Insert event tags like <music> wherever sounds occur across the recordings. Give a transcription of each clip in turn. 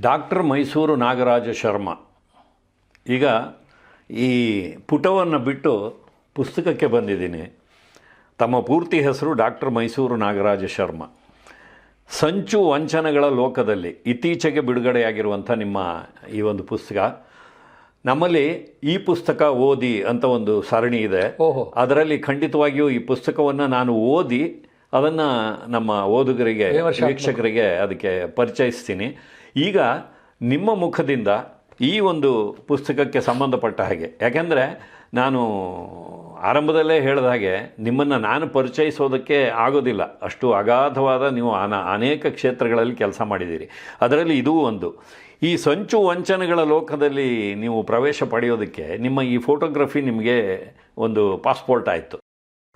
Doctor Mysuru Nagaraja Sharma. ಈಗ ಈ ಪುಟವನ್ನು ಬಿಟ್ಟು ಪುಸ್ತಕಕ್ಕೆ ಬಂದಿದ್ದೀನಿ. ತಮ್ಮ ಪೂರ್ತಿ ಹೆಸರು ಡಾಕ್ಟರ್ ಮೈಸೂರು ನಾಗರಾಜ ಶರ್ಮ. ಸಂಚು ವಂಚನೆಗಳ ಲೋಕದಲ್ಲಿ ಇತ್ತೀಚೆಗೆ ಬಿಡುಗಡೆಯಾಗಿರುವಂಥ ನಿಮ್ಮ ಈ ಒಂದು ಪುಸ್ತಕ. ನಮ್ಮಲ್ಲಿ ಈ ಪುಸ್ತಕ ಓದಿ ಅಂತ ಒಂದು ಸರಣಿ ಇದೆ. ಅದರಲ್ಲಿ ಖಂಡಿತವಾಗಿಯೂ ಈ ಪುಸ್ತಕವನ್ನು ನಾನು ಓದಿ ಅದನ್ನು ನಮ್ಮ ಓದುಗರಿಗೆ ವೀಕ್ಷಕರಿಗೆ ಅದಕ್ಕೆ ಪರಿಚಯಿಸ್ತೀನಿ. ಈಗ ನಿಮ್ಮ ಮುಖದಿಂದ ಈ ಒಂದು ಪುಸ್ತಕಕ್ಕೆ ಸಂಬಂಧಪಟ್ಟ ಹಾಗೆ. ಯಾಕೆಂದರೆ ನಾನು ಆರಂಭದಲ್ಲೇ ಹೇಳಿದ ಹಾಗೆ ನಿಮ್ಮನ್ನು ನಾನು ಪರಿಚಯಿಸೋದಕ್ಕೆ ಆಗೋದಿಲ್ಲ. ಅಷ್ಟು ಅಗಾಧವಾದ ನೀವು ಅನ ಅನೇಕ ಕ್ಷೇತ್ರಗಳಲ್ಲಿ ಕೆಲಸ ಮಾಡಿದ್ದೀರಿ. ಅದರಲ್ಲಿ ಇದೂ ಒಂದು. ಈ ಸಂಚು ವಂಚನೆಗಳ ಲೋಕದಲ್ಲಿ ನೀವು ಪ್ರವೇಶ ಪಡೆಯೋದಕ್ಕೆ ನಿಮ್ಮ ಈ ಫೋಟೋಗ್ರಫಿ ನಿಮಗೆ ಒಂದು ಪಾಸ್ಪೋರ್ಟ್ ಆಯಿತು.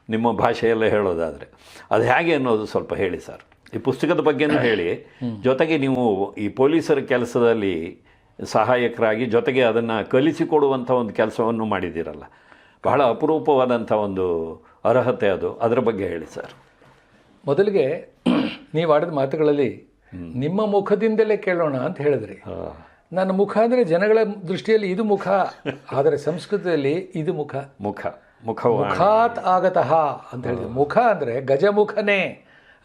ನಿಮ್ಮ ಭಾಷೆಯಲ್ಲೇ ಹೇಳೋದಾದರೆ. ಅದು ಹೇಗೆ ಅನ್ನೋದು ಸ್ವಲ್ಪ ಹೇಳಿ ಸರ್. ಈ ಪುಸ್ತಕದ ಬಗ್ಗೆನೂ ಹೇಳಿ. ಜೊತೆಗೆ ನೀವು ಈ ಪೊಲೀಸರ ಕೆಲಸದಲ್ಲಿ ಸಹಾಯಕರಾಗಿ ಜೊತೆಗೆ ಅದನ್ನು ಕಲಿಸಿಕೊಡುವಂಥ ಒಂದು ಕೆಲಸವನ್ನು ಮಾಡಿದ್ದೀರಲ್ಲ. ಬಹಳ ಅಪರೂಪವಾದಂಥ ಒಂದು ಅರ್ಹತೆ ಅದು. ಅದರ ಬಗ್ಗೆ ಹೇಳಿ ಸರ್. ಮೊದಲಿಗೆ <clears throat> ನೀವು ಆಡಿದ ಮಾತುಗಳಲ್ಲಿ ನಿಮ್ಮ ಮುಖದಿಂದಲೇ ಕೇಳೋಣ ಅಂತ ಹೇಳಿದ್ರಿ. ನನ್ನ ಮುಖ ಅಂದರೆ ಜನಗಳ ದೃಷ್ಟಿಯಲ್ಲಿ ಇದು ಮುಖ ಆದರೆ ಸಂಸ್ಕೃತದಲ್ಲಿ ಇದು ಮುಖ. ಮುಖ. ಮುಖ ಮುಖಾತ್ ಆಗತಃ ಅಂತ ಹೇಳಿದ್ರು. ಮುಖ ಅಂದರೆ ಗಜಮುಖನೇ.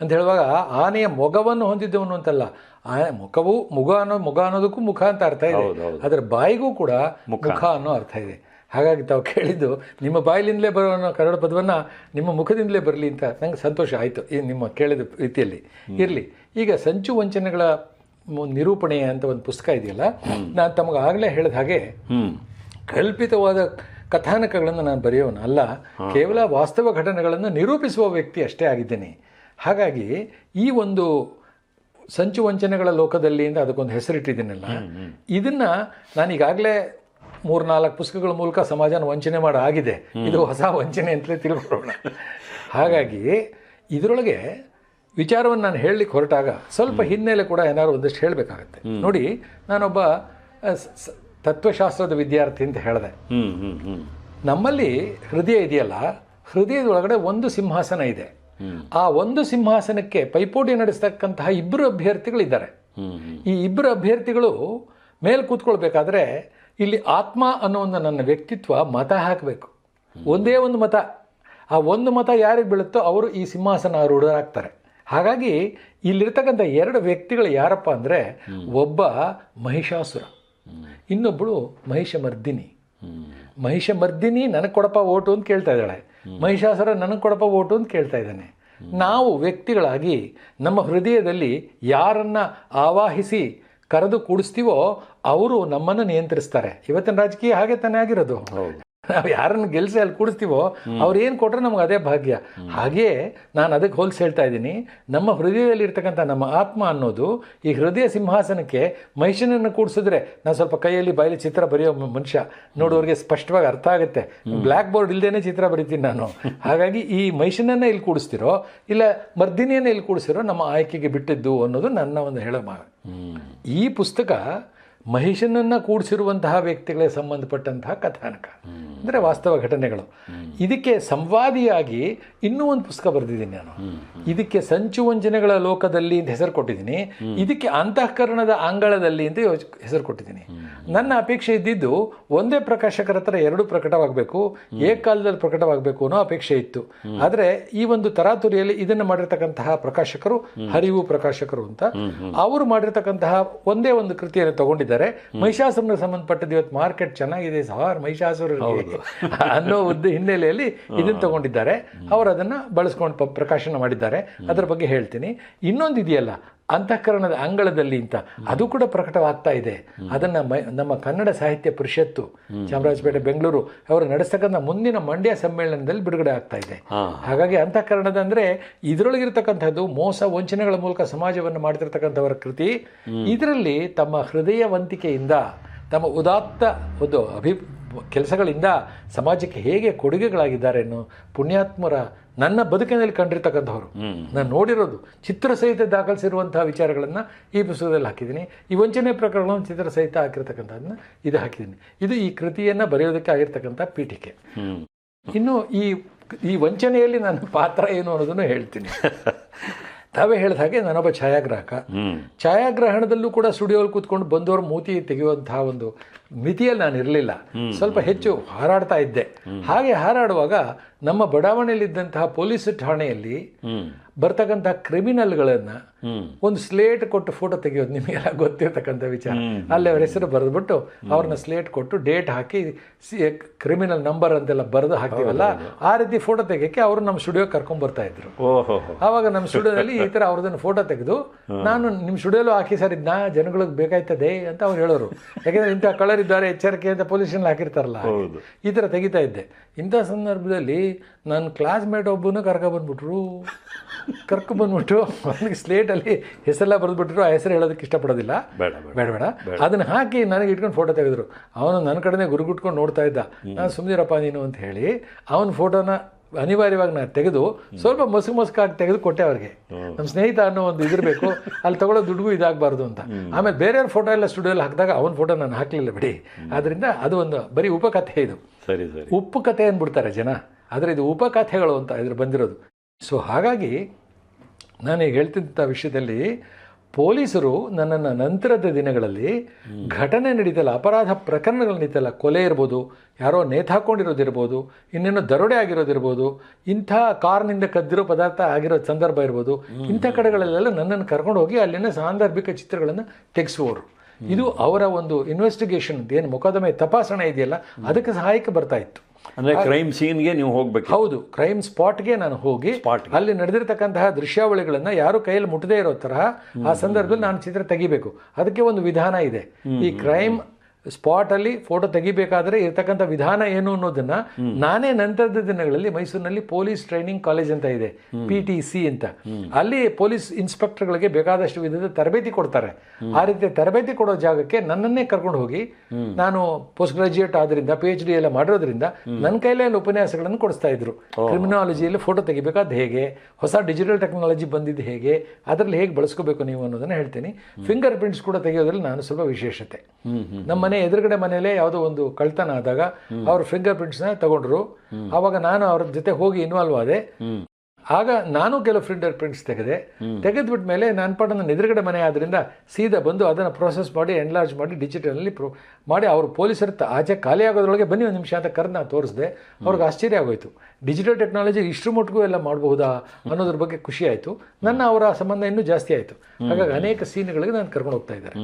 ಅಂತ ಹೇಳುವಾಗ ಆನೆಯ ಮೊಗವನ್ನು ಹೊಂದಿದ್ದವನು ಅಂತಲ್ಲ. ಆ ಮುಖವು ಮುಗ ಅನ್ನೋ ಮುಗ ಅನ್ನೋದಕ್ಕೂ ಮುಖ ಅಂತ ಅರ್ಥ ಇದೆ. ಅದರ ಬಾಯಿಗೂ ಕೂಡ ಮುಖ. ಅನ್ನೋ ಅರ್ಥ ಇದೆ. ಹಾಗಾಗಿ ತಾವು ಕೇಳಿದ್ದು ನಿಮ್ಮ ಬಾಯಿಲಿಂದಲೇ ಬರೋ ಅನ್ನೋ ಕನ್ನಡ ಪದವನ್ನು ನಿಮ್ಮ ಮುಖದಿಂದಲೇ ಬರಲಿ ಅಂತ ನಂಗೆ ಸಂತೋಷ ಆಯಿತು. ಈ ನಿಮ್ಮ ಕೇಳಿದ ರೀತಿಯಲ್ಲಿ. ಇರಲಿ. ಈಗ ಸಂಚು ವಂಚನೆಗಳ ನಿರೂಪಣೆ ಅಂತ ಒಂದು ಪುಸ್ತಕ ಇದೆಯಲ್ಲ ನಾನು ತಮಗೆ ಆಗಲೇ ಹೇಳಿದ ಹಾಗೆ ಕಲ್ಪಿತವಾದ ಕಥಾನಕಗಳನ್ನು ನಾನು ಬರೆಯೋನು ಅಲ್ಲ ಕೇವಲ ವಾಸ್ತವ ಘಟನೆಗಳನ್ನು ನಿರೂಪಿಸುವ ವ್ಯಕ್ತಿ ಅಷ್ಟೇ ಆಗಿದ್ದೇನೆ. ಹಾಗಾಗಿ ಈ ಒಂದು ಸಂಚು ವಂಚನೆಗಳ ಲೋಕದಲ್ಲಿ ಅಂತ ಅದಕ್ಕೊಂದು ಹೆಸರಿಟ್ಟಿದ್ದೀನಲ್ಲ ಇದನ್ನ ನಾನು ಈಗಾಗಲೇ ಮೂರ್ನಾಲ್ಕು ಪುಸ್ತಕಗಳ ಮೂಲಕ ಸಮಾಜನ ವಂಚನೆ ಮಾಡಿ ಆಗಿದೆ. ಇದು ಹೊಸ ವಂಚನೆ ಅಂತಲೇ ತಿಳ್ಕೊಳ್ಳೋಣ. ಹಾಗಾಗಿ ಇದರೊಳಗೆ ವಿಚಾರವನ್ನು ನಾನು ಹೇಳಲಿಕ್ಕೆ ಹೊರಟಾಗ ಸ್ವಲ್ಪ ಹಿನ್ನೆಲೆ ಕೂಡ ಏನಾದ್ರು ಒಂದಷ್ಟು ಹೇಳಬೇಕಾಗತ್ತೆ. ನೋಡಿ ನಾನೊಬ್ಬ ತತ್ವಶಾಸ್ತ್ರದ ವಿದ್ಯಾರ್ಥಿ ಅಂತ ಹೇಳಿದೆ. ನಮ್ಮಲ್ಲಿ ಹೃದಯ ಇದೆಯಲ್ಲ ಹೃದಯದೊಳಗಡೆ ಒಂದು ಸಿಂಹಾಸನ ಇದೆ. ಆ ಒಂದು ಸಿಂಹಾಸನಕ್ಕೆ ಪೈಪೋಟಿ ನಡೆಸ್ತಕ್ಕಂತಹ ಇಬ್ಬರು ಅಭ್ಯರ್ಥಿಗಳಿದ್ದಾರೆ. ಹ್ಞೂ ಹ್ಞೂ ಈ ಇಬ್ಬರು ಅಭ್ಯರ್ಥಿಗಳು ಮೇಲೆ ಕೂತ್ಕೊಳ್ಬೇಕಾದ್ರೆ ಇಲ್ಲಿ ಆತ್ಮ ಅನ್ನೋ ಒಂದು ನನ್ನ ವ್ಯಕ್ತಿತ್ವ ಮತ ಹಾಕಬೇಕು. ಒಂದೇ ಒಂದು ಮತ. ಆ ಒಂದು ಮತ ಯಾರಿಗೆ ಬೀಳುತ್ತೋ ಅವರು ಈ ಸಿಂಹಾಸನ ರೂಢರಾಗ್ತಾರೆ ಹಾಗಾಗಿ ಇಲ್ಲಿರ್ತಕ್ಕಂಥ ಎರಡು ವ್ಯಕ್ತಿಗಳು ಯಾರಪ್ಪ ಅಂದರೆ ಒಬ್ಬ ಮಹಿಷಾಸುರ ಇನ್ನೊಬ್ಬಳು ಮಹಿಷಮರ್ದಿನಿ. ಮಹಿಷಮರ್ದಿನಿ ನನಗೆ ಕೊಡಪ್ಪ ಓಟು ಅಂತ ಕೇಳ್ತಾ ಇದ್ದಾಳೆ. ಮಹಿಷಾಸುರ ನನಗೆ ಕೊಡಪ್ಪ ಓಟು ಅಂತ ಕೇಳ್ತಾ ಇದ್ದಾನೆ. ನಾವು ವ್ಯಕ್ತಿಗಳಾಗಿ ನಮ್ಮ ಹೃದಯದಲ್ಲಿ ಯಾರನ್ನ ಆವಾಹಿಸಿ ಕರೆದು ಕೂಡಿಸ್ತೀವೋ ಅವರು ನಮ್ಮನ್ನು ನಿಯಂತ್ರಿಸ್ತಾರೆ. ಇವತ್ತಿನ ರಾಜಕೀಯ ಹಾಗೆ ತಾನೇ ಆಗಿರೋದು. ನಾವು ಯಾರನ್ನು ಗೆಲ್ಸಿ ಅಲ್ಲಿ ಕೂಡಿಸ್ತೀವೋ ಅವ್ರು ಏನು ಕೊಟ್ಟರೆ ನಮ್ಗೆ ಅದೇ ಭಾಗ್ಯ. ಹಾಗೆಯೇ ನಾನು ಅದಕ್ಕೆ ಹೋಲ್ಸ್ ಹೇಳ್ತಾ ಇದ್ದೀನಿ. ನಮ್ಮ ಹೃದಯದಲ್ಲಿ ಇರ್ತಕ್ಕಂಥ ನಮ್ಮ ಆತ್ಮ ಅನ್ನೋದು ಈ ಹೃದಯ ಸಿಂಹಾಸನಕ್ಕೆ ಮಹಿಷನನ್ನು ಕೂಡಿಸಿದ್ರೆ ನಾನು ಸ್ವಲ್ಪ ಕೈಯಲ್ಲಿ ಬಾಯಲ್ಲಿ ಚಿತ್ರ ಬರೆಯೋ ಮನುಷ್ಯ ನೋಡೋರಿಗೆ ಸ್ಪಷ್ಟವಾಗಿ ಅರ್ಥ ಆಗುತ್ತೆ. ಬ್ಲ್ಯಾಕ್ ಬೋರ್ಡ್ ಇಲ್ಲದೇ ಚಿತ್ರ ಬರಿತೀನಿ ನಾನು. ಹಾಗಾಗಿ ಈ ಮಹಿಷನನ್ನ ಇಲ್ಲಿ ಕೂಡಿಸ್ತಿರೋ ಇಲ್ಲ ಮರ್ದಿನಿಯನ್ನ ಇಲ್ಲಿ ಕೂಡಿಸಿರೋ ನಮ್ಮ ಆಯ್ಕೆಗೆ ಬಿಟ್ಟಿದ್ದು ಅನ್ನೋದು ನನ್ನ ಒಂದು ಹೇಳೋ ಈ ಪುಸ್ತಕ ಮಹಿಷನನ್ನ ಕೂಡಿಸಿರುವಂತಹ ವ್ಯಕ್ತಿಗಳಿಗೆ ಸಂಬಂಧಪಟ್ಟಂತಹ ಕಥಾನಕ. ಅಂದರೆ ವಾಸ್ತವ ಘಟನೆಗಳು. ಇದಕ್ಕೆ ಸಂವಾದಿಯಾಗಿ ಇನ್ನೂ ಒಂದು ಪುಸ್ತಕ ಬರೆದಿದ್ದೀನಿ ನಾನು. ಇದಕ್ಕೆ ಸಂಚು ವಂಚನೆಗಳ ಲೋಕದಲ್ಲಿ ಅಂತ ಹೆಸರು ಕೊಟ್ಟಿದ್ದೀನಿ. ಇದಕ್ಕೆ ಅಂತಃಕರಣದ ಅಂಗಳದಲ್ಲಿ ಅಂತ ಯೋಚ, ಹೆಸರು ಕೊಟ್ಟಿದ್ದೀನಿ. ನನ್ನ ಅಪೇಕ್ಷೆ ಇದ್ದಿದ್ದು ಒಂದೇ ಪ್ರಕಾಶಕರ ಹತ್ರ ಎರಡು ಪ್ರಕಟವಾಗಬೇಕು, ಏಕಕಾಲದಲ್ಲಿ ಪ್ರಕಟವಾಗಬೇಕು ಅನ್ನೋ ಅಪೇಕ್ಷೆ ಇತ್ತು. ಆದರೆ ಈ ಒಂದು ತರಾತುರಿಯಲ್ಲಿ ಇದನ್ನು ಮಾಡಿರ್ತಕ್ಕಂತಹ ಪ್ರಕಾಶಕರು ಹರಿವು ಪ್ರಕಾಶಕರು ಅಂತ. ಅವರು ಮಾಡಿರ್ತಕ್ಕಂತಹ ಒಂದೇ ಒಂದು ಕೃತಿಯನ್ನು ತಗೊಂಡಿದ್ದಾರೆ. ಮಹಿಷಾಸುರನಿಗೆ ಸಂಬಂಧಪಟ್ಟದ್ದು ಇವತ್ತು ಮಾರ್ಕೆಟ್ ಚೆನ್ನಾಗಿದೆ ಸಾರ್ ಮಹಿಷಾಸುರರಿಗೆ <laughs> ಅನ್ನೋ ಒಂದು ಹಿನ್ನೆಲೆಯಲ್ಲಿ ಇದನ್ನು ತಗೊಂಡಿದ್ದಾರೆ. ಅವರು ಅದನ್ನು ಬಳಸ್ಕೊಂಡು ಪ್ರಕಾಶನ ಮಾಡಿದ್ದಾರೆ. ಅದರ ಬಗ್ಗೆ ಹೇಳ್ತೀನಿ. ಇನ್ನೊಂದು ಇದೆಯಲ್ಲ ಅಂತಃಕರಣದ ಅಂಗಳದಲ್ಲಿ ಅಂತ. ಅದು ಕೂಡ ಪ್ರಕಟವಾಗ್ತಾ ಇದೆ. ಅದನ್ನ ನಮ್ಮ ಕನ್ನಡ ಸಾಹಿತ್ಯ ಪರಿಷತ್ತು ಚಾಮರಾಜಪೇಟೆ ಬೆಂಗಳೂರು ಅವರು ನಡೆಸ್ತಕ್ಕಂಥ ಮುಂದಿನ ಮಂಡ್ಯ ಸಮ್ಮೇಳನದಲ್ಲಿ ಬಿಡುಗಡೆ ಆಗ್ತಾ ಇದೆ. ಹಾಗಾಗಿ ಅಂತಃಕರಣದ ಅಂದ್ರೆ ಇದರೊಳಗಿರ್ತಕ್ಕಂಥದ್ದು ಮೋಸ ವಂಚನೆಗಳ ಮೂಲಕ ಸಮಾಜವನ್ನು ಮಾಡ್ತಿರ್ತಕ್ಕಂಥವರ ಕೃತಿ. ಇದರಲ್ಲಿ ತಮ್ಮ ಹೃದಯವಂತಿಕೆಯಿಂದ ತಮ್ಮ ಉದಾತ್ತ ಒಂದು ಅಭಿ ಕೆಲಸಗಳಿಂದ ಸಮಾಜಕ್ಕೆ ಹೇಗೆ ಕೊಡುಗೆಗಳಾಗಿದ್ದಾರೆ ಅನ್ನೋ ಪುಣ್ಯಾತ್ಮರ ನನ್ನ ಬದುಕಿನಲ್ಲಿ ಕಂಡಿರ್ತಕ್ಕಂಥವ್ರು. ನಾನು ನೋಡಿರೋದು ಚಿತ್ರಸಹಿತ ದಾಖಲಿಸಿರುವಂತಹ ವಿಚಾರಗಳನ್ನು ಈ ಪುಸ್ತಕದಲ್ಲಿ ಹಾಕಿದ್ದೀನಿ. ಈ ವಂಚನೆ ಪ್ರಕರಣವನ್ನು ಚಿತ್ರಸಹಿತ ಹಾಕಿರ್ತಕ್ಕಂಥದ್ದನ್ನ ಇದು ಹಾಕಿದ್ದೀನಿ. ಇದು ಈ ಕೃತಿಯನ್ನು ಬರೆಯೋದಕ್ಕೆ ಆಗಿರ್ತಕ್ಕಂಥ ಪೀಠಿಕೆ. ಇನ್ನು ಈ ಈ ವಂಚನೆಯಲ್ಲಿ ನನ್ನ ಪಾತ್ರ ಏನು ಅನ್ನೋದನ್ನು ಹೇಳ್ತೀನಿ. <laughs> ತಾವೇ ಹೇಳಿದ ಹಾಗೆ ನಾನೊಬ್ಬ ಛಾಯಾಗ್ರಾಹಕ. ಛಾಯಾಗ್ರಹಣದಲ್ಲೂ ಕೂಡ ಸ್ಟುಡಿಯೋಲ್ಲಿ ಕೂತ್ಕೊಂಡು ಬಂದವರು ಮೂತಿ ತೆಗೆಯುವಂತಹ ಒಂದು ಮಿತಿಯಲ್ಲಿ ನಾನು ಇರಲಿಲ್ಲ ಸ್ವಲ್ಪ ಹೆಚ್ಚು ಹಾರಾಡ್ತಾ ಇದ್ದೆ. ಹಾಗೆ ಹಾರಾಡುವಾಗ ನಮ್ಮ ಬಡಾವಣೆಯಲ್ಲಿದ್ದಂತಹ ಪೊಲೀಸ್ ಠಾಣೆಯಲ್ಲಿ ಬರ್ತಕ್ಕಂತಹ ಕ್ರಿಮಿನಲ್ ಗಳನ್ನ ಹ್ಮ್. ಒಂದು ಸ್ಲೇಟ್ ಕೊಟ್ಟು ಫೋಟೋ ತೆಗೆಯೋದು ನಿಮಗೆಲ್ಲ ಗೊತ್ತಿರ್ತಕ್ಕಂಥ ವಿಚಾರ. ಅಲ್ಲಿ ಅವ್ರ ಹೆಸರು ಬರೆದ್ಬಿಟ್ಟು ಅವ್ರನ್ನ ಸ್ಲೇಟ್ ಕೊಟ್ಟು ಡೇಟ್ ಹಾಕಿ ಕ್ರಿಮಿನಲ್ ನಂಬರ್ ಅಂತೆಲ್ಲ ಬರೆದು ಹಾಕ್ತೀವಲ್ಲ ಆ ರೀತಿ ಫೋಟೋ ತೆಗಿಯೋಕ್ಕೆ ಅವರು ನಮ್ಮ ಸ್ಟುಡಿಯೋ ಕರ್ಕೊಂಡ್ ಬರ್ತಾ ಇದ್ರು. ಅವಾಗ ಆವಾಗ ನಮ್ಮ ಸ್ಟುಡಿಯೋದಲ್ಲಿ ಈ ತರ ಅವ್ರದನ್ನು ಫೋಟೋ ತೆಗೆದು ನಾನು ನಿಮ್ಮ ಸ್ಟುಡಿಯೋಲು ಹಾಕಿ ಸರ್ ಇದನ್ನ ಜನಗಳಿಗೆ ಬೇಕಾಯ್ತದೆ ಅಂತ ಅವ್ರು ಹೇಳೋರು. ಯಾಕೆಂದ್ರೆ ಇಂಥ ಕಲರ್ ಇದ್ದಾರೆ ಎಚ್ಚರಿಕೆ ಅಂತ ಪೊಲೀಸ್ ಹಾಕಿರ್ತಾರಲ್ಲ. ಈ ತರ ತೆಗಿತಾ ಇದ್ದೆ. ಇಂಥ ಸಂದರ್ಭದಲ್ಲಿ ನನ್ನ ಕ್ಲಾಸ್ಮೇಟ್ ಒಬ್ಬನು ಕರ್ಕೊಬಂದ್ಬಿಟ್ರು ಕರ್ಕೊಬಂದ್ಬಿಟ್ಟು ಅವನಿಗೆ ಸ್ಲೇಟಲ್ಲಿ ಹೆಸರೆಲ್ಲ ಬರೆದ್ಬಿಟ್ರು ಆ ಹೆಸರು ಹೇಳೋದಕ್ಕೆ ಇಷ್ಟಪಡೋದಿಲ್ಲ. ಬೇಡ ಬೇಡ. ಬೇಡ ಅದನ್ನು ಹಾಕಿ ನನಗೆ ಇಟ್ಕೊಂಡು ಫೋಟೋ ತೆಗೆದ್ರು. ಅವನು ನನ್ನ ಕಡೆನೇ ಗುರುಗುಟ್ಕೊಂಡು ನೋಡ್ತಾ ಇದ್ದ. ನಾನು ಸುಮ್ಮನಿರಪ್ಪ ನೀನು ಅಂತ ಹೇಳಿ ಅವನ ಫೋಟೋನ ಅನಿವಾರ್ಯವಾಗಿ ನಾನು ತೆಗೆದು ಸ್ವಲ್ಪ ಮಸುಕು ಮಸುಕಾಗಿ ತೆಗೆದು ಕೊಟ್ಟೆ ಅವ್ರಿಗೆ. ನಮ್ಮ ಸ್ನೇಹಿತ ಅನ್ನೋ ಒಂದು ಇದಿರಬೇಕು ಅಲ್ಲಿ ತಗೊಳ್ಳೋ ದುಡ್ಡು ಇದಾಗಬಾರ್ದು ಅಂತ. ಆಮೇಲೆ ಬೇರೆಯವ್ರ ಫೋಟೋ ಎಲ್ಲ ಸ್ಟುಡಿಯೋಲ್ಲಿ ಹಾಕಿದಾಗ ಅವನ ಫೋಟೋ ನಾನು ಹಾಕಲಿಲ್ಲ ಬಿಡಿ. ಆದ್ದರಿಂದ ಅದು ಒಂದು ಬರೀ ಉಪಕಥೆ ಇದು. ಸರಿ ಸರಿ. ಉಪ್ಪು ಕಥೆ ಅಂದ್ಬಿಡ್ತಾರೆ ಜನ. ಆದರೆ ಇದು ಉಪಕಥೆಗಳು ಅಂತ ಇದ್ರ ಬಂದಿರೋದು. ಸೊ ಹಾಗಾಗಿ ನಾನು ಈಗ ಹೇಳ್ತಿದ್ದ ವಿಷಯದಲ್ಲಿ ಪೊಲೀಸರು ನನ್ನನ್ನು ನಂತರದ ದಿನಗಳಲ್ಲಿ ಘಟನೆ ನಡೀತಲ್ಲ ಅಪರಾಧ ಪ್ರಕರಣಗಳು ನಡೀತಲ್ಲ ಕೊಲೆ ಇರ್ಬೋದು ಯಾರೋ ನೇತಾಕೊಂಡಿರೋದಿರ್ಬೋದು ಇನ್ನೇನೋ ದರೋಡೆ ಆಗಿರೋದಿರ್ಬೋದು ಇಂಥ ಕಾರ್ನಿಂದ ಕದ್ದಿರೋ ಪದಾರ್ಥ ಆಗಿರೋ ಸಂದರ್ಭ ಇರ್ಬೋದು ಇಂಥ ಕಡೆಗಳಲ್ಲೆಲ್ಲ ನನ್ನನ್ನು ಕರ್ಕೊಂಡು ಹೋಗಿ ಅಲ್ಲಿನ ಸಾಂದರ್ಭಿಕ ಚಿತ್ರಗಳನ್ನು ತೆಗೆಸುವವರು. ಇದು ಅವರ ಒಂದು ಇನ್ವೆಸ್ಟಿಗೇಷನ್ ಏನು ಮೊಕದ್ದಮೆ ತಪಾಸಣೆ ಇದೆಯಲ್ಲ ಅದಕ್ಕೆ ಸಹಾಯಕ್ಕೆ ಬರ್ತಾ ಇತ್ತು. ಅಂದ್ರೆ ಕ್ರೈಮ್ ಸೀನ್ಗೆ ನೀವು ಹೋಗ್ಬೇಕು. ಹೌದು ಕ್ರೈಮ್ ಸ್ಪಾಟ್ಗೆ ನಾನು ಹೋಗಿ ಅಲ್ಲಿ ನಡೆದಿರ್ತಕ್ಕಂತಹ ದೃಶ್ಯಾವಳಿಗಳನ್ನ ಯಾರು ಕೈಯಲ್ಲಿ ಮುಟ್ಟದೇ ಇರೋ ತರಹ ಆ ಸಂದರ್ಭದಲ್ಲಿ ನಾನು ಚಿತ್ರ ತೆಗಿಬೇಕು. ಅದಕ್ಕೆ ಒಂದು ವಿಧಾನ ಇದೆ. ಈ ಕ್ರೈಮ್ ಸ್ಪಾಟ್ ಅಲ್ಲಿ ಫೋಟೋ ತೆಗಿಬೇಕಾದ್ರೆ ಇರ್ತಕ್ಕಂಥ ವಿಧಾನ ಏನು ಅನ್ನೋದನ್ನ ನಾನೇ ನಂತರದ ದಿನಗಳಲ್ಲಿ ಮೈಸೂರಿನಲ್ಲಿ ಪೊಲೀಸ್ ಟ್ರೈನಿಂಗ್ ಕಾಲೇಜ್ ಅಂತ ಇದೆ ಪಿ ಟಿ ಸಿ ಅಂತ. ಅಲ್ಲಿ ಪೊಲೀಸ್ ಇನ್ಸ್ಪೆಕ್ಟರ್ಗಳಿಗೆ ಬೇಕಾದಷ್ಟು ವಿಧದ ತರಬೇತಿ ಕೊಡ್ತಾರೆ. ಆ ರೀತಿ ತರಬೇತಿ ಕೊಡೋ ಜಾಗಕ್ಕೆ ನನ್ನನ್ನೇ ಕರ್ಕೊಂಡು ಹೋಗಿ ನಾನು ಪೋಸ್ಟ್ ಗ್ರಾಜುಯೇಟ್ ಆದ್ರಿಂದ ಪಿ ಎಚ್ ಡಿ ಎಲ್ಲ ಮಾಡಿರೋದ್ರಿಂದ ನನ್ನ ಕೈಲೇ ಅಲ್ಲಿ ಉಪನ್ಯಾಸಗಳನ್ನು ಕೊಡಿಸ್ತಾ ಇದ್ರು. ಕ್ರಿಮಿನಾಲಜಿಯಲ್ಲಿ ಫೋಟೋ ತೆಗಿಬೇಕಾದ ಹೇಗೆ ಹೊಸ ಡಿಜಿಟಲ್ ಟೆಕ್ನಾಲಜಿ ಬಂದಿದ್ದು ಹೇಗೆ ಅದರಲ್ಲಿ ಹೇಗೆ ಬಳಸ್ಕೋಬೇಕು ನೀವು ಅನ್ನೋದನ್ನ ಹೇಳ್ತೀನಿ. ಫಿಂಗರ್ ಪ್ರಿಂಟ್ಸ್ ಕೂಡ ತೆಗೆಯೋದ್ರಲ್ಲಿ ನಾನು ಸ್ವಲ್ಪ ವಿಶೇಷತೆ. ನಮ್ಮ ಮನೆ ಎದುರುಗಡೆ ಮನೆಯಲ್ಲೇ ಯಾವುದೋ ಒಂದು ಕಳ್ತನ ಆದಾಗ ಅವರು ಫಿಂಗರ್ ಪ್ರಿಂಟ್ಸ್ನ ತಗೊಂಡ್ರು. ಆವಾಗ ನಾನು ಅವ್ರ ಜೊತೆ ಹೋಗಿ ಇನ್ವಾಲ್ವ್ ಆದೆ. ಆಗ ನಾನು ಕೆಲವು ಫಿಂಗರ್ ಪ್ರಿಂಟ್ಸ್ ತೆಗೆದೆ. ತೆಗೆದ್ಬಿಟ್ಟ ಮೇಲೆ ನನ್ನ ಪಾಠ ನನ್ನ ಎದುರುಗಡೆ ಮನೆ ಆದ್ರಿಂದ ಸೀದಾ ಬಂದು ಅದನ್ನು ಪ್ರೋಸೆಸ್ ಮಾಡಿ ಎನ್ಲಾರ್ಜ್ ಮಾಡಿ ಡಿಜಿಟಲಲ್ಲಿ ಪ್ರೊ ಮಾಡಿ ಅವರು ಪೊಲೀಸರು ಆಚೆ ಖಾಲಿ ಆಗೋದ್ರೊಳಗೆ ಬನ್ನಿ ಒಂದು ನಿಮಿಷ ಅಂತ ಕರೆದು ನಾನು ತೋರಿಸಿದೆ. ಅವ್ರಿಗೆ ಆಶ್ಚರ್ಯ ಆಗೋಯ್ತು. ಡಿಜಿಟಲ್ ಟೆಕ್ನಾಲಜಿ ಇಷ್ಟು ಮಟ್ಟಿಗೂ ಎಲ್ಲ ಮಾಡಬಹುದಾ ಅನ್ನೋದ್ರ ಬಗ್ಗೆ ಖುಷಿ ಆಯಿತು. ನನ್ನ ಅವರ ಸಂಬಂಧ ಇನ್ನೂ ಜಾಸ್ತಿ ಆಯಿತು. ಹಾಗಾಗಿ ಅನೇಕ ಸೀನ್ಗಳಿಗೆ ನಾನು ಕರ್ಕೊಂಡು ಹೋಗ್ತಾ ಇದ್ದಾರೆ.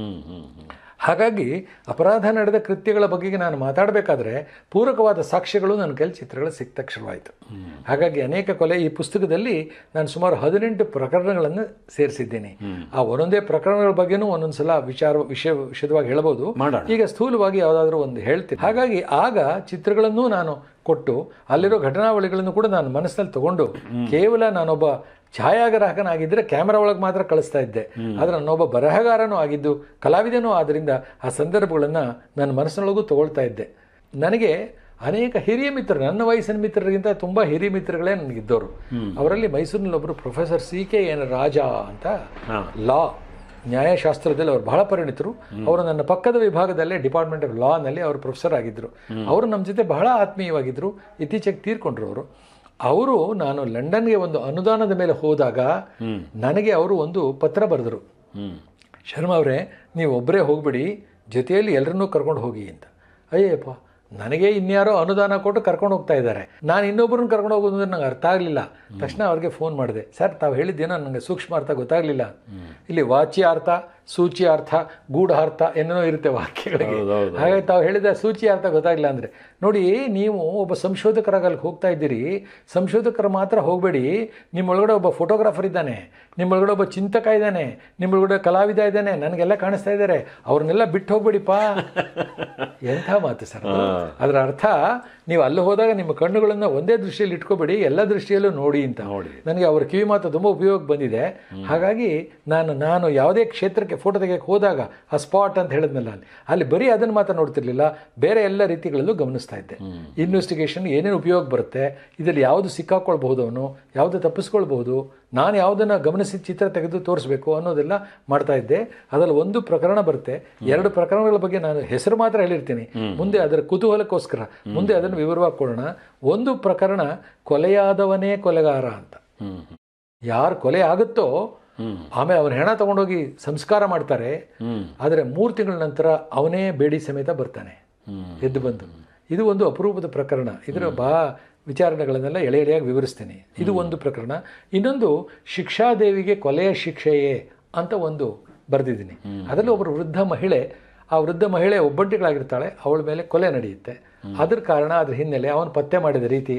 ಹಾಗಾಗಿ ಅಪರಾಧ ನಡೆದ ಕೃತ್ಯಗಳ ಬಗ್ಗೆ ನಾನು ಮಾತಾಡಬೇಕಾದ್ರೆ ಪೂರಕವಾದ ಸಾಕ್ಷ್ಯಗಳು ನನ್ನ ಕೈಲಿ ಚಿತ್ರಗಳು ಸಿಕ್ಕ ಶುರುವಾಯಿತು ಹಾಗಾಗಿ ಅನೇಕ ಕೊಲೆ ಈ ಪುಸ್ತಕದಲ್ಲಿ ನಾನು ಸುಮಾರು ಹದಿನೆಂಟು ಪ್ರಕರಣಗಳನ್ನು ಸೇರಿಸಿದ್ದೀನಿ. ಆ ಒಂದೊಂದೇ ಪ್ರಕರಣಗಳ ಬಗ್ಗೆನೂ ಒಂದೊಂದ್ಸಲ ವಿಚಾರ ವಿಷಯ ವಿಷಯವಾಗಿ ಹೇಳಬಹುದು. ಈಗ ಸ್ಥೂಲವಾಗಿ ಯಾವುದಾದ್ರೂ ಒಂದು ಹೇಳ್ತೀನಿ. ಹಾಗಾಗಿ ಆಗ ಚಿತ್ರಗಳನ್ನೂ ನಾನು ಕೊಟ್ಟು ಅಲ್ಲಿರೋ ಘಟನಾವಳಿಗಳನ್ನು ಕೂಡ ನಾನು ಮನಸ್ಸಲ್ಲಿ ತಗೊಂಡು ಕೇವಲ ನಾನೊಬ್ಬ ಛಾಯಾಗ್ರಾಹಕನಾಗಿದ್ದರೆ ಕ್ಯಾಮ್ರಾ ಒಳಗೆ ಮಾತ್ರ ಕಳಿಸ್ತಾ ಇದ್ದೆ. ಆದರೆ ನಾನೊಬ್ಬ ಬರಹಗಾರನೂ ಆಗಿದ್ದು ಕಲಾವಿದನೂ ಆದ್ದರಿಂದ ಆ ಸಂದರ್ಭಗಳನ್ನು ನನ್ನ ಮನಸ್ಸಿನೊಳಗೂ ತಗೊಳ್ತಾ ಇದ್ದೆ. ನನಗೆ ಅನೇಕ ಹಿರಿಯ ಮಿತ್ರರು ನನ್ನ ವಯಸ್ಸಿನ ಮಿತ್ರರಿಗಿಂತ ತುಂಬ ಹಿರಿಯ ಮಿತ್ರಗಳೇ ನನಗಿದ್ದವರು ಅವರಲ್ಲಿ ಮೈಸೂರಿನಲ್ಲಿ ಒಬ್ಬರು professor C K N Raja ಅಂತ ಲಾ. ನ್ಯಾಯಶಾಸ್ತ್ರದಲ್ಲಿ ಅವರು ಬಹಳ ಪರಿಣಿತರು. ಅವರು ನನ್ನ ಪಕ್ಕದ ವಿಭಾಗದಲ್ಲೇ ಡಿಪಾರ್ಟ್ಮೆಂಟ್ ಆಫ್ ಲಾ ನಲ್ಲಿ ಅವರು ಪ್ರೊಫೆಸರ್ ಆಗಿದ್ದರು ಅವರು ನಮ್ಮ ಜೊತೆ ಬಹಳ ಆತ್ಮೀಯವಾಗಿದ್ದರು ಇತ್ತೀಚೆಗೆ ತೀರ್ಕೊಂಡ್ರು ಅವರು. ಅವರು ನಾನು ಲಂಡನ್ಗೆ ಒಂದು ಅನುದಾನದ ಮೇಲೆ ಹೋದಾಗ ನನಗೆ ಅವರು ಒಂದು ಪತ್ರ ಬರೆದರು. ಶರ್ಮಾ ಅವರೇ ನೀವು ಒಬ್ಬರೇ ಹೋಗ್ಬಿಡಿ ಜೊತೆಯಲ್ಲಿ ಎಲ್ಲರನ್ನೂ ಕರ್ಕೊಂಡು ಹೋಗಿ ಅಂತ. ಅಯ್ಯಪ್ಪ ನನಗೆ ಇನ್ಯಾರೋ ಅನುದಾನ ಕೊಟ್ಟು ಕರ್ಕೊಂಡು ಹೋಗ್ತಾ ಇದ್ದಾರೆ. ನಾನು ಇನ್ನೊಬ್ಬರನ್ನ ಕರ್ಕೊಂಡು ಹೋಗೋದು ಅಂದ್ರೆ ನಂಗೆ ಅರ್ಥ ಆಗಲಿಲ್ಲ. ತಕ್ಷಣ ಅವ್ರಿಗೆ ಫೋನ್ ಮಾಡಿದೆ. ಸರ್ ತಾವು ಹೇಳಿದ್ದೇನೋ ನನಗೆ ಸೂಕ್ಷ್ಮ ಅರ್ಥ ಗೊತ್ತಾಗಲಿಲ್ಲ ಇಲ್ಲಿ ವಾಚ್ಯಾರ್ಥ ಸೂಚ್ಯಾರ್ಥ ಗೂಢಾರ್ಥ ಏನೇನೋ ಇರುತ್ತೆ ವಾಕ್ಯಗಳಿಗೆ. ಹಾಗಾಗಿ ತಾವು ಹೇಳಿದ ಸೂಚಿ ಅರ್ಥ ಗೊತ್ತಾಗಲಿಲ್ಲ ಅಂದರೆ. ನೋಡಿ ನೀವು ಒಬ್ಬ ಸಂಶೋಧಕರಾಗಲ್ಲಿ ಹೋಗ್ತಾ ಇದ್ದೀರಿ. ಸಂಶೋಧಕರು ಮಾತ್ರ ಹೋಗಬೇಡಿ. ನಿಮ್ಮೊಳಗಡೆ ಒಬ್ಬ ಫೋಟೋಗ್ರಾಫರ್ ಇದ್ದಾನೆ. ನಿಮ್ಮೊಳಗಡೆ ಒಬ್ಬ ಚಿಂತಕ ಇದ್ದಾನೆ. ನಿಮ್ಮೊಳಗಡೆ ಕಲಾವಿದ ಇದ್ದಾನೆ. ನನಗೆಲ್ಲ ಕಾಣಿಸ್ತಾ ಇದ್ದಾರೆ. ಅವ್ರನ್ನೆಲ್ಲ ಬಿಟ್ಟು ಹೋಗ್ಬೇಡಿಪ್ಪ. <laughs> ಎಂಥ ಮಾತು ಸರ್ ಅದು. ಅದರ ಅರ್ಥ ನೀವು ಅಲ್ಲಿ ಹೋದಾಗ ನಿಮ್ಮ ಕಣ್ಣುಗಳನ್ನು ಒಂದೇ ದೃಷ್ಟಿಯಲ್ಲಿ ಇಟ್ಕೋಬೇಡಿ ಎಲ್ಲ ದೃಷ್ಟಿಯಲ್ಲೂ ನೋಡಿ ಅಂತ. ನೋಡಿ. ನನಗೆ ಅವರ ಕಿವಿ ಮಾತು ತುಂಬ ಉಪಯೋಗ ಬಂದಿದೆ. ಹಾಗಾಗಿ ನಾನು ನಾನು ಯಾವುದೇ ಕ್ಷೇತ್ರಕ್ಕೆ ಫೋಟೋ ತೆಗೆಯಕ್ಕೆ ಹೋದಾಗ ಆ ಸ್ಪಾಟ್ ಅಂತ ಹೇಳಿದ್ನಲ್ಲ ಅಲ್ಲಿ. ಅಲ್ಲಿ ಬರೀ ಅದನ್ನು ಮಾತ್ರ ನೋಡ್ತಿರ್ಲಿಲ್ಲ ಬೇರೆ ಎಲ್ಲ ರೀತಿಗಳಲ್ಲೂ ಗಮನಿಸ್ತಾ ಇದ್ದೆ. ಇನ್ವೆಸ್ಟಿಗೇಷನ್ ಏನೇನು ಉಪಯೋಗ ಬರುತ್ತೆ ಇದರಲ್ಲಿ ಯಾವುದು ಸಿಕ್ಕಾಕೊಳ್ಬಹುದು ಅವನು ಯಾವುದು ತಪ್ಪಿಸ್ಕೊಳ್ಬಹುದು ನಾನು ಯಾವುದನ್ನು ಗಮನಿಸಿ ಚಿತ್ರ ತೆಗೆದು ತೋರಿಸ್ಬೇಕು ಅನ್ನೋದೆಲ್ಲ ಮಾಡ್ತಾ ಇದ್ದೆ. ಅದರಲ್ಲಿ ಒಂದು ಪ್ರಕರಣ ಬರುತ್ತೆ. ಎರಡು ಪ್ರಕರಣಗಳ ಬಗ್ಗೆ ನಾನು ಹೆಸರು ಮಾತ್ರ ಹೇಳಿರ್ತೀನಿ. ಮುಂದೆ ಅದರ ಕುತೂಹಲಕ್ಕೋಸ್ಕರ ಮುಂದೆ ಅದನ್ನು ವಿವರವಾಗಿ ಕೊಡೋಣ ಒಂದು ಪ್ರಕರಣ ಕೊಲೆಯಾದವನೇ ಕೊಲೆಗಾರ ಅಂತ. ಯಾರು ಕೊಲೆ ಆಗುತ್ತೋ ಆಮೇಲೆ ಅವನ ಹೆಣ ತಗೊಂಡೋಗಿ ಸಂಸ್ಕಾರ ಮಾಡ್ತಾರೆ. ಆದರೆ ಮೂರು ತಿಂಗಳ ನಂತರ ಅವನೇ ಬೇಡಿ ಸಮೇತ ಬರ್ತಾನೆ. ಎದ್ದು ಬಂದು. ಇದು ಒಂದು ಅಪರೂಪದ ಪ್ರಕರಣ. ಇದರ ಬಾ ವಿಚಾರಣೆಗಳನ್ನೆಲ್ಲ ಎಳೆ ಎಳೆಯಾಗಿ ವಿವರಿಸ್ತೇನೆ. ಇದು ಒಂದು ಪ್ರಕರಣ. ಇನ್ನೊಂದು ಶಿಕ್ಷಾದೇವಿಗೆ ಕೊಲೆಯ ಶಿಕ್ಷೆಯೇ ಅಂತ ಒಂದು ಬರೆದಿದ್ದೀನಿ. ಅದರಲ್ಲಿ ಒಬ್ಬರು ವೃದ್ಧ ಮಹಿಳೆ, ಆ ವೃದ್ಧ ಮಹಿಳೆ ಒಬ್ಬಂಟಿಗಳಾಗಿರ್ತಾಳೆ. ಅವಳ ಮೇಲೆ ಕೊಲೆ ನಡೆಯುತ್ತೆ. ಅದ್ರ ಕಾರಣ ಅದ್ರ ಹಿನ್ನೆಲೆ ಅವನು ಪತ್ತೆ ಮಾಡಿದ ರೀತಿ.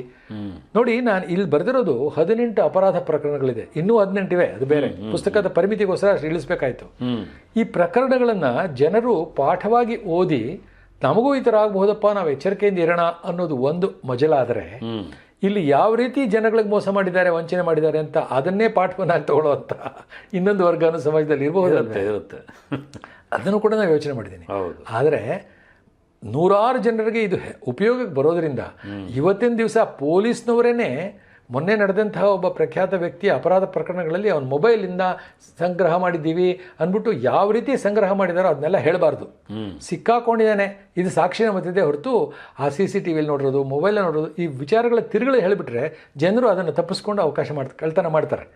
ನೋಡಿ ನಾನು ಇಲ್ಲಿ ಬರೆದಿರೋದು ಹದಿನೆಂಟು ಅಪರಾಧ ಪ್ರಕರಣಗಳಿದೆ. ಇನ್ನೂ ಹದಿನೆಂಟಿವೆ ಅದು ಬೇರೆ. ಪುಸ್ತಕದ ಪರಿಮಿತಿಗೋಸ್ಕರ ಅಷ್ಟು ಇಳಿಸ್ಬೇಕಾಯ್ತು. ಈ ಪ್ರಕರಣಗಳನ್ನು ಜನರು ಪಾಠವಾಗಿ ಓದಿ ನಮಗೂ ಈ ಥರ ಆಗಬಹುದಪ್ಪ ನಾವು ಎಚ್ಚರಿಕೆಯಿಂದ ಇರೋಣ ಅನ್ನೋದು ಒಂದು ಮಜಲಾದರೆ ಇಲ್ಲಿ ಯಾವ ರೀತಿ ಜನಗಳಿಗೆ ಮೋಸ ಮಾಡಿದ್ದಾರೆ ವಂಚನೆ ಮಾಡಿದ್ದಾರೆ ಅಂತ ಅದನ್ನೇ ಪಾಠವನ್ನಾಗಿ ತಗೊಳ್ಳುವಂಥ ಇನ್ನೊಂದು ವರ್ಗನೂ ಸಮಾಜದಲ್ಲಿ ಇರಬಹುದು ಅಂತ ಇರುತ್ತೆ. ಅದನ್ನು ಕೂಡ ನಾವು ಯೋಚನೆ ಮಾಡಿದ್ದೀನಿ ಆದರೆ ನೂರಾರು ಜನರಿಗೆ ಇದು ಉಪಯೋಗಕ್ಕೆ ಬರೋದ್ರಿಂದ ಇವತ್ತಿನ ದಿವಸ ಪೊಲೀಸ್ನವರೇನೆ ಮೊನ್ನೆ ನಡೆದಂತಹ ಒಬ್ಬ ಪ್ರಖ್ಯಾತ ವ್ಯಕ್ತಿ ಅಪರಾಧ ಪ್ರಕರಣಗಳಲ್ಲಿ ಅವನ ಮೊಬೈಲಿಂದ ಸಂಗ್ರಹ ಮಾಡಿದ್ದೀವಿ ಅಂದ್ಬಿಟ್ಟು ಯಾವ ರೀತಿ ಸಂಗ್ರಹ ಮಾಡಿದಾರೋ ಅದನ್ನೆಲ್ಲ ಹೇಳಬಾರ್ದು. ಸಿಕ್ಕಾಕೊಂಡಿದ್ದಾನೆ. ಇದು ಸಾಕ್ಷಿ ಮತ್ತಿದೆ ಹೊರತು ಆ ಸಿ ಸಿ ಟಿ ವಿಲಿ ನೋಡಿರೋದು ಮೊಬೈಲ್ ನೋಡೋದು ಈ ವಿಚಾರಗಳ ತಿರುಗಳು ಹೇಳಿಬಿಟ್ರೆ ಜನರು ಅದನ್ನು ತಪ್ಪಿಸ್ಕೊಂಡು ಅವಕಾಶ ಮಾಡ್ತ ಕಳ್ತನ ಮಾಡ್ತಾರೆ.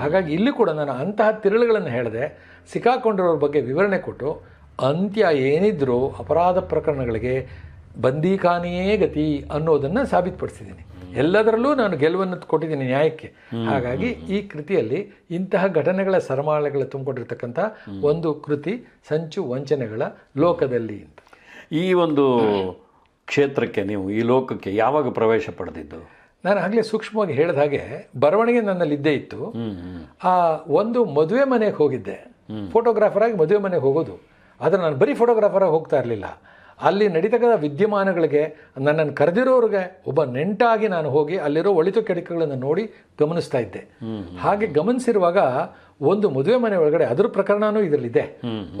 ಹಾಗಾಗಿ ಇಲ್ಲಿ ಕೂಡ ನಾನು ಅಂತಹ ತಿರುಳುಗಳನ್ನು ಹೇಳಿದೆ ಸಿಕ್ಕಾಕೊಂಡಿರೋರ ಬಗ್ಗೆ ವಿವರಣೆ ಕೊಟ್ಟು ಅಂತ್ಯ ಏನಿದ್ರೂ ಅಪರಾಧ ಪ್ರಕರಣಗಳಿಗೆ ಬಂದೀಖಾನೆಯೇ ಗತಿ ಅನ್ನೋದನ್ನು ಸಾಬೀತುಪಡಿಸಿದ್ದೀನಿ. ಎಲ್ಲದರಲ್ಲೂ ನಾನು ಗೆಲುವನ್ನು ಕೊಟ್ಟಿದ್ದೀನಿ ನ್ಯಾಯಕ್ಕೆ. ಹಾಗಾಗಿ ಈ ಕೃತಿಯಲ್ಲಿ ಇಂತಹ ಘಟನೆಗಳ ಸರಮಾಲೆಗಳು ತುಂಬಿಕೊಂಡಿರ್ತಕ್ಕಂಥ ಒಂದು ಕೃತಿ ಸಂಚು ವಂಚನೆಗಳ ಲೋಕದಲ್ಲಿ ಅಂತ. ಈ ಒಂದು ಕ್ಷೇತ್ರಕ್ಕೆ ನೀವು ಈ ಲೋಕಕ್ಕೆ ಯಾವಾಗ ಪ್ರವೇಶ ಪಡೆದಿದ್ದು? ನಾನು ಆಗಲೇ ಸೂಕ್ಷ್ಮವಾಗಿ ಹೇಳಿದ ಹಾಗೆ ಬರವಣಿಗೆ ನನ್ನಲ್ಲಿ ಇದ್ದೇ ಇತ್ತು. ಆ ಒಂದು ಮದುವೆ ಮನೆಗೆ ಹೋಗಿದ್ದೆ. ಫೋಟೋಗ್ರಾಫರ್ ಆಗಿ ಮದುವೆ ಮನೆಗೆ ಹೋಗೋದು. ಆದರೆ ನಾನು ಬರೀ ಫೋಟೋಗ್ರಾಫರ್ ಹೋಗ್ತಾ ಇರಲಿಲ್ಲ. ಅಲ್ಲಿ ನಡೀತಕ್ಕಂಥ ವಿದ್ಯಮಾನಗಳಿಗೆ ನನ್ನನ್ನು ಕರೆದಿರೋರಿಗೆ ಒಬ್ಬ ನೆಂಟಾಗಿ ನಾನು ಹೋಗಿ ಅಲ್ಲಿರೋ ಒಳಿತು ಕೆಡಕಗಳನ್ನು ನೋಡಿ ಗಮನಿಸ್ತಾ ಇದ್ದೆ. ಹಾಗೆ ಗಮನಿಸಿರುವಾಗ ಒಂದು ಮದುವೆ ಮನೆ ಒಳಗಡೆ ಅದರ ಪ್ರಕರಣನೂ ಇದರಲ್ಲಿದೆ.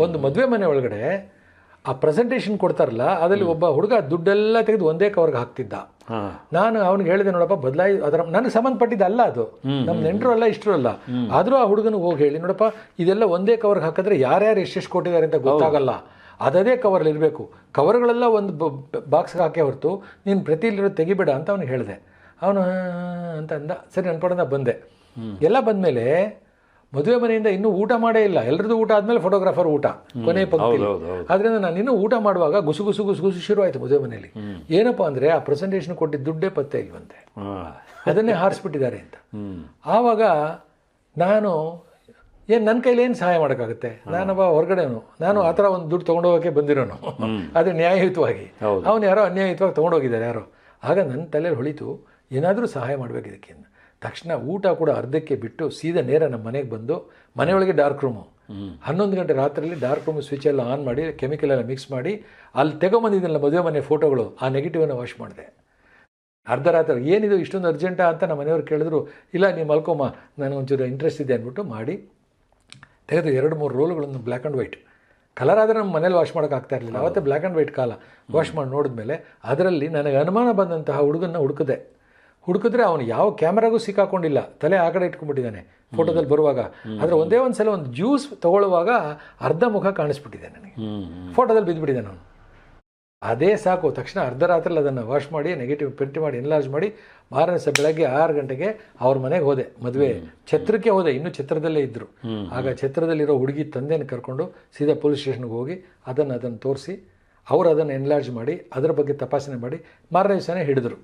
ಒಂದು ಮದುವೆ ಮನೆ ಒಳಗಡೆ ಆ ಪ್ರೆಸೆಂಟೇಷನ್ ಕೊಡ್ತಾರಲ್ಲ ಅದರಲ್ಲಿ ಒಬ್ಬ ಹುಡುಗ ದುಡ್ಡೆಲ್ಲ ತೆಗೆದು ಒಂದೇ ಕವರ್ಗೆ ಹಾಕ್ತಿದ್ದ. ನಾನು ಅವ್ನಿಗೆ ಹೇಳಿದೆ ನೋಡಪ್ಪ ಬದಲಾಯಿ ಅದರ ನನಗೆ ಸಂಬಂಧಪಟ್ಟಿದ್ದ ಅಲ್ಲ ಅದು. ನಮ್ಮ ನೆಂಟರು ಅಲ್ಲ ಇಷ್ಟರು ಅಲ್ಲ. ಆದರೂ ಆ ಹುಡುಗನಿಗೆ ಹೋಗಿ ಹೇಳಿ ನೋಡಪ್ಪ ಇದೆಲ್ಲ ಒಂದೇ ಕವರ್ಗೆ ಹಾಕಿದ್ರೆ ಯಾರ್ಯಾರು ಎಷ್ಟೆಷ್ಟು ಕೊಟ್ಟಿದ್ದಾರೆ ಅಂತ ಗೊತ್ತಾಗಲ್ಲ. ಅದೇ ಕವರ್ಲಿ ಇರಬೇಕು. ಕವರ್ಗಳೆಲ್ಲ ಒಂದು ಬಾಕ್ಸ್ಗೆ ಹಾಕೇ ಹೊರತು ನೀನು ಇಲ್ಲಿರೋ ತೆಗಿಬೇಡ ಅಂತ ಅವನಿಗೆ ಹೇಳಿದೆ. ಅವನು ಅಂತ ಅಂದ. ಸರಿ ಅನ್ಕೊಂಡ ಬಂದೆ. ಎಲ್ಲ ಬಂದಮೇಲೆ ಮದುವೆ ಮನೆಯಿಂದ ಇನ್ನೂ ಊಟ ಮಾಡೇ ಇಲ್ಲ. ಎಲ್ಲರದ್ದು ಊಟ ಆದಮೇಲೆ ಫೋಟೋಗ್ರಾಫರ್ ಊಟ ಕೊನೆ ಪಂಕ್ತಿ. ಹೌದು ಆದ್ರಿಂದ ನಾನು ಇನ್ನೂ ಊಟ ಮಾಡುವಾಗ ಗುಸು ಗುಸು ಗುಸು ಗುಸು ಶುರು ಆಯ್ತು ಮದುವೆ ಮನೆಯಲ್ಲಿ. ಏನಪ್ಪ ಅಂದ್ರೆ ಆ ಪ್ರೆಸೆಂಟೇಷನ್ ಕೊಟ್ಟಿದ್ದ ದುಡ್ಡೇ ಪತ್ತೆ ಇಲ್ವಂತೆ. ಅದನ್ನೇ ಹಾರಿಸ್ಬಿಟ್ಟಿದ್ದಾರೆ ಅಂತ. ಆವಾಗ ನಾನು ಏನು ನನ್ನ ಕೈಲಿ ಏನು ಸಹಾಯ ಮಾಡೋಕ್ಕಾಗುತ್ತೆ? ನಾನೊಬ್ಬ ಹೊರಗಡೆನು ನಾನು ಆ ಥರ ಒಂದು ದುಡ್ಡು ತೊಗೊಂಡೋಗೋಕ್ಕೆ ಬಂದಿರೋನು. <laughs> ಅದು ನ್ಯಾಯಯುತವಾಗಿ. ಅವನು ಯಾರೋ ಅನ್ಯಾಯಯುತವಾಗಿ ತೊಗೊಂಡೋಗಿದ್ದಾರೆ ಯಾರೋ. ಆಗ ನನ್ನ ತಲೆಯಲ್ಲಿ ಹೊಳಿತು ಏನಾದರೂ ಸಹಾಯ ಮಾಡಬೇಕು ಇದಕ್ಕೆ ಅಂತ. ತಕ್ಷಣ ಊಟ ಕೂಡ ಅರ್ಧಕ್ಕೆ ಬಿಟ್ಟು ಸೀದಾ ನೇರ ನಮ್ಮ ಮನೆಗೆ ಬಂದು ಮನೆಯೊಳಗೆ ಡಾರ್ಕ್ ರೂಮು ಹನ್ನೊಂದು ಗಂಟೆ ರಾತ್ರಿಯಲ್ಲಿ ಡಾರ್ಕ್ ರೂಮ್ ಸ್ವಿಚ್ ಎಲ್ಲ ಆನ್ ಮಾಡಿ ಕೆಮಿಕಲ್ ಎಲ್ಲ ಮಿಕ್ಸ್ ಮಾಡಿ ಅಲ್ಲಿ ತೆಗೊಂಬಂದಿದ್ದಲ್ಲ ಮದುವೆ ಮನೆ ಫೋಟೋಗಳು ಆ ನೆಗೆಟಿವನ್ನು ವಾಶ್ ಮಾಡಿದೆ. ಅರ್ಧ ರಾತ್ರಿ ಏನಿದು ಇಷ್ಟೊಂದು ಅರ್ಜೆಂಟಾ ಅಂತ ನಮ್ಮ ಮನೆಯವ್ರು ಕೇಳಿದ್ರು ಇಲ್ಲ ನೀವು ಮಲ್ಕೊಮ್ಮ ನನಗೆ ಒಂಚೂರು ಇಂಟ್ರೆಸ್ಟ್ ಇದೆ ಅಂದ್ಬಿಟ್ಟು ಮಾಡಿ ತೆಗೆದು ಎರಡು ಮೂರು ರೋಲ್ಗಳನ್ನು ಬ್ಲ್ಯಾಕ್ ಆ್ಯಂಡ್ ವೈಟ್ ಕಲರ್ ಆದರೆ ನಮ್ಮ ಮನೇಲಿ ವಾಶ್ ಮಾಡೋಕೆ ಆಗ್ತಾ ಇರಲಿಲ್ಲ. ಅವತ್ತೇ ಬ್ಲ್ಯಾಕ್ ಆ್ಯಂಡ್ ವೈಟ್ ಕಾಲ ವಾಶ್ ಮಾಡಿ ನೋಡಿದ್ಮೇಲೆ ಅದರಲ್ಲಿ ನನಗೆ ಅನುಮಾನ ಬಂದಂತಹ ಹುಡುಗನ್ನ ಹುಡುಕಿದೆ. ಹುಡುಕಿದ್ರೆ ಅವನು ಯಾವ ಕ್ಯಾಮ್ರಾಗೂ ಸಿಕ್ಕಾಕೊಂಡಿಲ್ಲ. ತಲೆ ಆ ಕಡೆ ಇಟ್ಕೊಂಡ್ಬಿಟ್ಟಿದ್ದಾನೆ ಫೋಟೋದಲ್ಲಿ ಬರುವಾಗ. ಆದರೆ ಒಂದೇ ಒಂದು ಸಲ ಒಂದು ಜ್ಯೂಸ್ ತಗೊಳ್ಳುವಾಗ ಅರ್ಧ ಮುಖ ಕಾಣಿಸ್ಬಿಟ್ಟಿದೆ ನನಗೆ. ಫೋಟೋದಲ್ಲಿ ಬಿದ್ದುಬಿಟ್ಟಿದ್ದಾನೆ ಅವನು. ಅದೇ ಸಾಕು. ತಕ್ಷಣ ಅರ್ಧ ರಾತ್ರಿ ಅದನ್ನು ವಾಶ್ ಮಾಡಿ ನೆಗೆಟಿವ್ ಪ್ರಿಂಟ್ ಮಾಡಿ ಎನ್ಲಾರ್ಜ್ ಮಾಡಿ ಮಾರನೇ ಸಹ ಬೆಳಗ್ಗೆ ಆರು ಗಂಟೆಗೆ ಅವ್ರ ಮನೆಗೆ ಹೋದೆ. ಮದುವೆ ಛತ್ರಕ್ಕೆ ಹೋದೆ. ಇನ್ನೂ ಛತ್ರದಲ್ಲೇ ಇದ್ದರು ಆಗ ಛತ್ರದಲ್ಲಿರೋ ಹುಡುಗಿ ತಂದೆನ ಕರ್ಕೊಂಡು ಸೀದಾ ಪೊಲೀಸ್ ಸ್ಟೇಷನ್ಗೆ ಹೋಗಿ ಅದನ್ನು ಅದನ್ನು ತೋರಿಸಿ ಅವರು ಅದನ್ನು ಎನ್ಲಾರ್ಜ್ ಮಾಡಿ ಅದರ ಬಗ್ಗೆ ತಪಾಸಣೆ ಮಾಡಿ ಮಾರನೇ ದಿವಸನೇ ಹಿಡಿದ್ರು.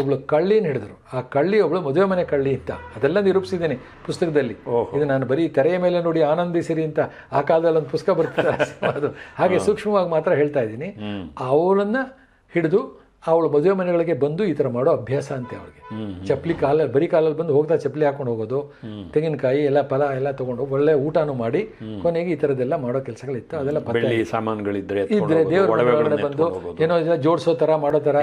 ಒಬ್ಳು ಕಳ್ಳಿನ ಹಿಡಿದ್ರು. ಆ ಕಳ್ಳಿ ಒಬ್ಳು ಮದುವೆ ಮನೆ ಕಳ್ಳಿ ಅಂತ. ಅದೆಲ್ಲ ನಿರೂಪಿಸಿದ್ದೀನಿ ಪುಸ್ತಕದಲ್ಲಿ. ಇದು ನಾನು ಬರೀ ತೆರೆಯ ಮೇಲೆ ನೋಡಿ ಆನಂದಿಸಿರಿ ಅಂತ ಆ ಕಾಲದಲ್ಲಿ ಒಂದು ಪುಸ್ತಕ ಬರ್ತದೆ. ಅದು ಹಾಗೆ ಸೂಕ್ಷ್ಮವಾಗಿ ಮಾತ್ರ ಹೇಳ್ತಾ ಇದ್ದೀನಿ. ಅವಳನ್ನು ಹಿಡಿದು ಅವಳು ಮದುವೆ ಮನೆಗಳಿಗೆ ಬಂದು ಈ ಥರ ಮಾಡೋ ಅಭ್ಯಾಸ ಅಂತೆ ಅವಳಿಗೆ. ಚಪ್ಪಲಿ ಕಾಲ ಬರೀ ಕಾಲಲ್ಲಿ ಬಂದು ಹೋಗ್ತಾ ಚಪ್ಪಲಿ ಹಾಕೊಂಡು ಹೋಗೋದು ತೆಂಗಿನಕಾಯಿ ಎಲ್ಲ ಫಲ ಎಲ್ಲ ತೊಗೊಂಡು ಒಳ್ಳೆ ಊಟನೂ ಮಾಡಿ ಕೊನೆಗೆ ಈ ಥರದ್ದೆಲ್ಲ ಮಾಡೋ ಕೆಲಸಗಳಿತ್ತು. ಅದೆಲ್ಲ ಸಾಮಾನುಗಳಿದ್ರೆ ಇದ್ರೆ ದೇವ್ರ ಬಂದು ಏನೋ ಇದೆಲ್ಲ ಜೋಡಿಸೋ ಥರ ಮಾಡೋ ಥರ.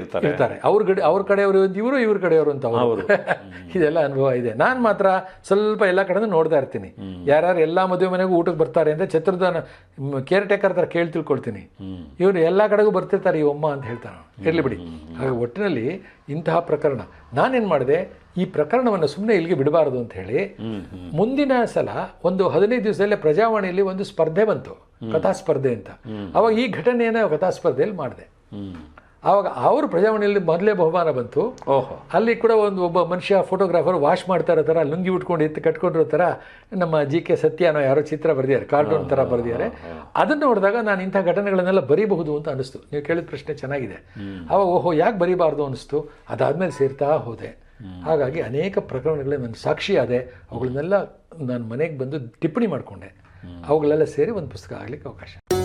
ಇರ್ತಾರೆ. ಇರ್ತಾರೆ. ಅವ್ರ ಗಡಿ ಅವ್ರ ಕಡೆಯವರು ಇವರು ಇವ್ರ ಕಡೆಯವರು ಅಂತ ಅವರು. <laughs> ಇದೆಲ್ಲ ಅನುಭವ ಇದೆ. ನಾನು ಮಾತ್ರ ಸ್ವಲ್ಪ ಎಲ್ಲ ಕಡೆ ನೋಡ್ತಾ ಇರ್ತೀನಿ. ಯಾರ್ಯಾರು ಎಲ್ಲ ಮದುವೆ ಮನೆಗೂ ಊಟಕ್ಕೆ ಬರ್ತಾರೆ ಅಂದರೆ ಛತ್ರದ ಕೇರ್ ಟೇಕರ್ ಥರ ಕೇಳಿ ತಿಳ್ಕೊಳ್ತೀನಿ. ಇವರು ಎಲ್ಲ ಕಡೆಗೂ ಬರ್ತಿರ್ತಾರೆ ಈ ಅಮ್ಮ ಅಂತ ಹೇಳ್ತಾನೆ. ಇರಲಿ ಬಿಡಿ. ಹಾಗೆ ಒಟ್ಟಿನಲ್ಲಿ ಇಂತಹ ಪ್ರಕರಣ. ನಾನೇನು ಮಾಡಿದೆ? ಈ ಪ್ರಕರಣವನ್ನು ಸುಮ್ಮನೆ ಇಲ್ಲಿಗೆ ಬಿಡಬಾರದು ಅಂತ ಹೇಳಿ ಮುಂದಿನ ಸಲ ಒಂದು ಹದಿನೈದು ದಿವಸದಲ್ಲೇ ಪ್ರಜಾವಾಣಿಯಲ್ಲಿ ಒಂದು ಸ್ಪರ್ಧೆ ಬಂತು. ಕಥಾ ಸ್ಪರ್ಧೆ ಅಂತ. ಅವಾಗ ಈ ಘಟನೆಯನ್ನು ಕಥಾ ಸ್ಪರ್ಧೆಯಲ್ಲಿ ಮಾಡಿದೆ ಆವಾಗ ಅವ್ರ ಪ್ರಜಾವಾಣಿಯಲ್ಲಿ ಮೊದಲೇ ಬಹುಮಾನ ಬಂತು. ಓಹೋ. ಅಲ್ಲಿ ಕೂಡ ಒಂದು ಒಬ್ಬ ಮನುಷ್ಯ ಫೋಟೋಗ್ರಾಫರ್ ವಾಶ್ ಮಾಡ್ತಾ ಇರೋ ಥರ ಲುಂಗಿ ಉಟ್ಕೊಂಡು ಎತ್ತು ಕಟ್ಕೊಂಡಿರೋ ಥರ ನಮ್ಮ ಜಿ ಕೆ ಸತ್ಯ ಅನ್ನೋ ಯಾರೋ ಚಿತ್ರ ಬರೆದಿದ್ದಾರೆ ಕಾರ್ಟೂನ್ ಥರ ಬರೆದಿದ್ದಾರೆ. ಅದನ್ನು ನೋಡಿದಾಗ ನಾನು ಇಂಥ ಘಟನೆಗಳನ್ನೆಲ್ಲ ಬರೀಬಹುದು ಅಂತ ಅನಿಸ್ತು ನೀವು ಕೇಳಿದ ಪ್ರಶ್ನೆ ಚೆನ್ನಾಗಿದೆ. ಆವಾಗ ಓಹೋ ಯಾಕೆ ಬರೀಬಾರ್ದು ಅನಿಸ್ತು ಅದಾದಮೇಲೆ ಸೇರ್ತಾ ಹೋದೆ. ಹಾಗಾಗಿ ಅನೇಕ ಪ್ರಕರಣಗಳಲ್ಲಿ ನಾನು ಸಾಕ್ಷಿಯಾದೆ ಅವುಗಳನ್ನೆಲ್ಲ ನಾನು ಮನೆಗೆ ಬಂದು ಟಿಪ್ಪಣಿ ಮಾಡಿಕೊಂಡೆ. ಅವುಗಳೆಲ್ಲ ಸೇರಿ ಒಂದು ಪುಸ್ತಕ ಆಗಲಿಕ್ಕೆ ಅವಕಾಶ.